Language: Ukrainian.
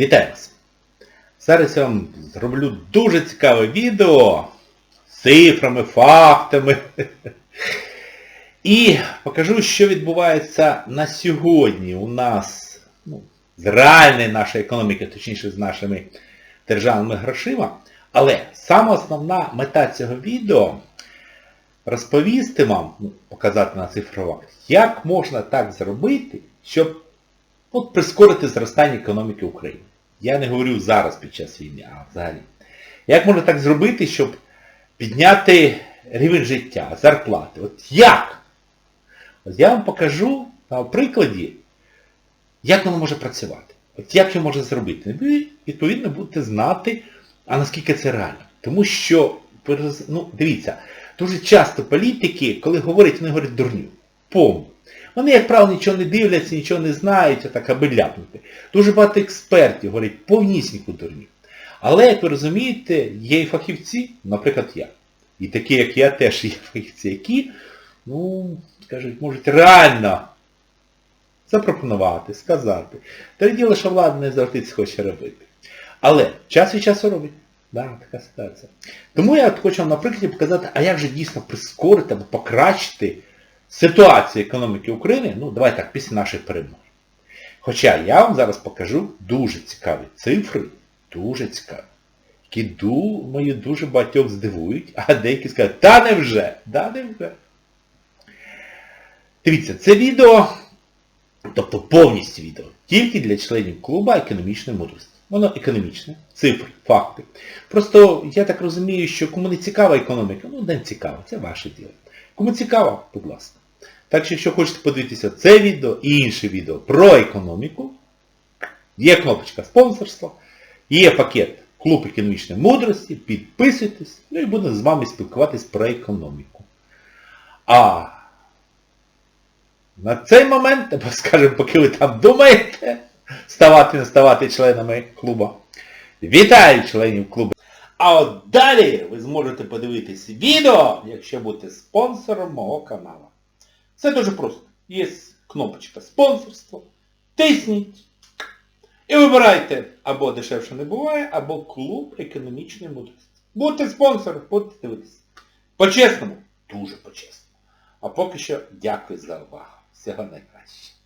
Вітаю вас! Зараз я вам зроблю дуже цікаве відео з цифрами, фактами. І покажу, що відбувається на сьогодні у нас ну, з реальної нашої економіки, точніше з нашими державними грошима. Але саме основна мета цього відео розповісти вам, ну, показати на цифровах, як можна так зробити, щоб от, прискорити зростання економіки України. Я не говорю зараз під час війни, а взагалі. Як можна так зробити, щоб підняти рівень життя, зарплати? От як? От я вам покажу на прикладі, як воно може працювати. От як його можна зробити. Ви, відповідно, будете знати, а наскільки це реально. Тому що, ну, дивіться, дуже часто політики, коли говорять, вони говорять дурню. Повну. Вони, як правило, нічого не дивляться, нічого не знають, отак аби ляпнути. Дуже багато експертів говорять повнісіньку дурню. Але, як ви розумієте, є і фахівці, наприклад, я. І такі, як я, теж є фахівці, які, ну, скажуть, можуть реально запропонувати, сказати. Та діло, що влада не завжди це хоче робити. Але час від часу робить. Да, така ситуація. Тому я от хочу вам на прикладі показати, а як же дійсно прискорити або покращити ситуацію економіки України, ну, давай так, після нашої перемоги. Хоча я вам зараз покажу дуже цікаві цифри, дуже цікаві, які, думаю, дуже багатьох здивують, а деякі скажуть, та не вже, да не вже. Дивіться, це відео, тобто повністю відео, тільки для членів клуба економічної мудрості. Воно економічне, цифри, факти. Просто я так розумію, що кому не цікава економіка, ну не цікаво, це ваше діло. Кому цікаво, будь ласка. Так що, якщо хочете подивитися це відео і інше відео про економіку, є кнопочка спонсорства, є пакет Клуб економічної мудрості, підписуйтесь, ну і будемо з вами спілкуватись про економіку. А на цей момент, або скажімо, поки ви там думаєте, ставати, не ставати членами клуба. Вітаю членів клубу! А от далі ви зможете подивитись відео, якщо будете спонсором мого каналу. Це дуже просто. Є кнопочка спонсорство. Тисніть. І вибирайте або дешевше не буває, або клуб економічної мудрості. Будьте спонсором, будете дивитися. По-чесному, дуже по-чесному. А поки що дякую за увагу. Всього найкращого.